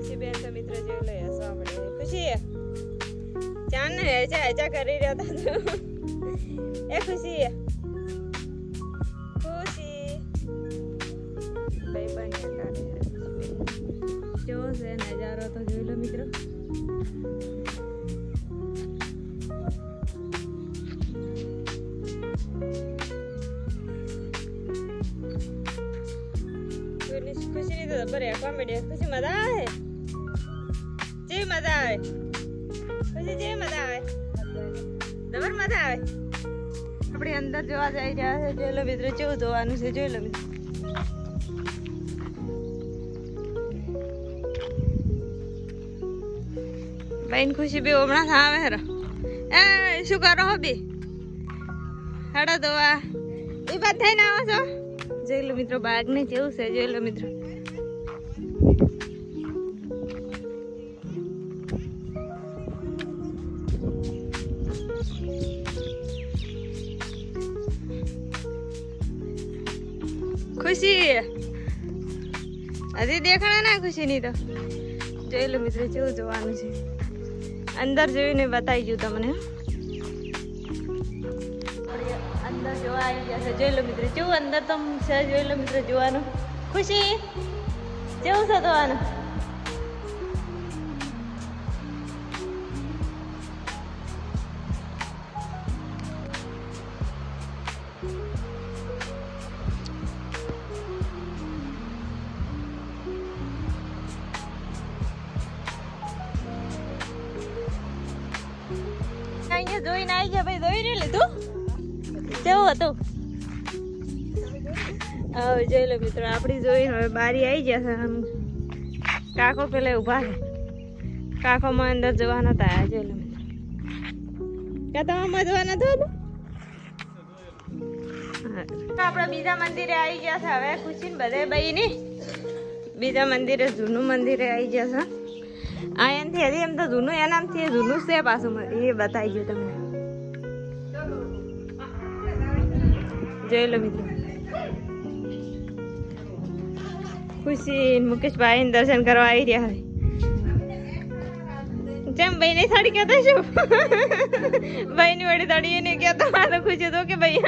ખુશી બેન તો મિત્ર જેવું લઈ હસો આપણે. ખુશી ચાન ને હેચા હેચા કરી રહ્યા હતા એ ખુશી ખુશી. ભાઈ બની કાઢે જો છે નજારો તો જોઈ લો મિત્રો. ખુશી ખુશી મજા આવે? જેવી મજા આવે. પછી જેવી મજા આવે. જબર મજા આવે. આપણે અંદર જોવા જઈ રહ્યા છે જોઈ લો મિત્રો કેવું જોવાનું છે જોઈ લો મિત્રો. બેન ખુશી બી હમણાં આવે હેરો. એ, શું કરો હો બી? હેડો દોવા. એ બાદ થઈને આવો છો? જોઈ લો મિત્રો બાગ ને કેવું છે જોઈ લો મિત્રો? ખુશી? હજી દેખાણા ના ખુશી ની તો. જોઈ લો મિત્રો, કેવું જોવાનું છે. અંદર જોઈને બતાવી ગયું તમને અંદર જોવા આવી ગયા છે. જોઈ લો મિત્રો, કેવું અંદર તો છે? જોઈ લો મિત્રો, જોવાનું. ખુશી? કેવું છે જોવાનું? અહીંયા જોઈને આવી ગયા ભાઈ, જોઈ ને લીધું? કેવું હતું. હવે જોઈ લો મિત્રો, આપણી જોઈને હવે બારી આવી ગયા છે. કાકો પેલા ઊભા છે. કાકોમાં અંદર જોવા નતા આવ્યા, જોઈ લો મિત્રો. ક્યાં તમારે જવા નતું હતું. આપણે બીજા મંદિરે આવી ગયા છે. હવે ખુશી ને બધે બઈ ની બીજા મંદિરે, જૂનું મંદિરે આવી ગયા છે. આ હજી એમ તો જૂનું એનામથી જૂનું છે પાછું. એ બતાવી ગયું તમને. જોઈ લો મિત્રો. ખુશી, મુકેશભાઈ દર્શન કરવા આવી રહ્યા છે જેમ ભાઈ ની સાડી કહેતા શું ભાઈ ની વડી સાડી એને કહેતા મારે ખુશી તો કે ભાઈ